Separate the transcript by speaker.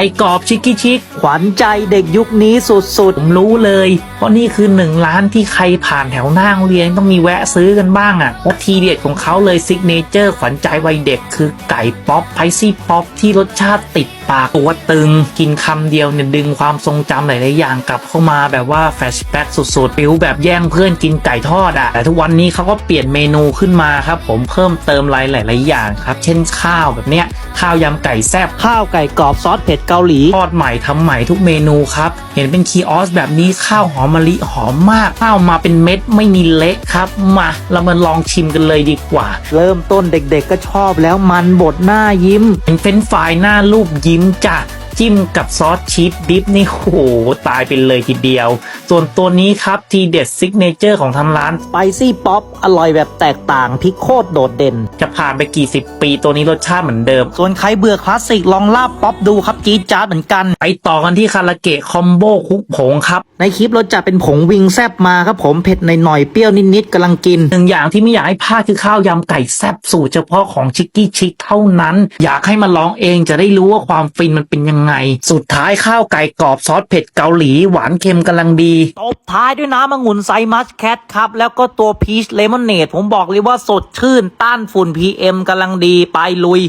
Speaker 1: ไอ้กรอบชิคกี้ชิค
Speaker 2: ขวัญใจเด็กยุคนี้สุดๆ
Speaker 1: ผมรู้เลย เพราะนี่คือหนึ่งร้านที่ใครผ่านแถวหน้าโรงเรียนต้องมีแวะซื้อกันบ้างอะ่ะเพราะทีเด็ดของเขาเลยซิกเนเจอร์ขวัญใจวัยเด็กคือไก่ป๊อปไพซี่ป๊อปที่รสชาติติดปากตัวตึง กินคำเดียวเนี่ยดึงความทรงจำหลายๆอย่างกลับเข้ามาแบบว่าแฟชแบ็กสุดๆฟิวแบบแย่งเพื่อนกินไก่ทอดอะ่ะแต่ทุกวันนี้เขาก็เปลี่ยนเมนูขึ้นมาครับผมเพิ่มเติมหลาย ๆ อย่างครับ เช่นข้าวแบบเนี้ยข้าวยำไก่แซ่บ
Speaker 2: ข้าวไก่กรอบซอสเผ็ดเกาหลี
Speaker 1: ทอดใหม่ทำใหม่ทุกเมนูครับ เห็นเป็นคีออสแบบนี้ข้าวหอมมะลิหอมมากข้าวมาเป็นเม็ดไม่มีเละครับ มาเรามาลองชิมกันเลยดีกว่า
Speaker 2: เริ่มต้นเด็กๆก็ชอบแล้วมันบดหน้ายิ้ม
Speaker 1: เป็นเฟรนฟรายหน้ารูปยิ้มจ้ะ จิ้มกับซอสชีสดิฟนี่โอ้โหตายไปเลยทีเดียว ส่วนตัวนี้ครับทีเด็ดซิกเนเจอร์ของทางร้าน
Speaker 2: ไปซี่ป๊อปอร่อยแบบแตกต่างพริกโคตรโดดเด่น
Speaker 1: จะผ่านไปกี่สิบปีตัวนี้รสชาติเหมือนเดิม
Speaker 2: ส่วนใครเบื่อคลาสสิกลองลาบป๊อปดูครับจี๊ดจ๊าดเหมือนกัน
Speaker 1: ไปต่อกันที่คาราเกะคอมโบคุกผงครับ
Speaker 2: ในคลิปรสจัดเป็นผงวิงแซบมาครับผมเผ็ดหน่อยๆเปรี้ยวนิดๆกำลังกิน
Speaker 1: หนึ่งอย่างที่ไม่อยากให้พลาดคือข้าวยำไก่แซ่บสูตรเฉพาะของชิคกี้ชิคเท่านั้น อยากให้มาลองเองจะได้รู้ว่าความฟินมันเป็นยังไง สุดท้ายข้าวไก่กรอบซอสเผ็ดเกาหลีหวานเค็มกำลังดี
Speaker 2: ตบท้ายด้วยน้ำองุ่นไซมัสแคทครับ แล้วก็ตัวพีชเลมอนเนดผมบอกเลยว่าสดชื่นต้านฝุ่น PM กำลังดีไปลุย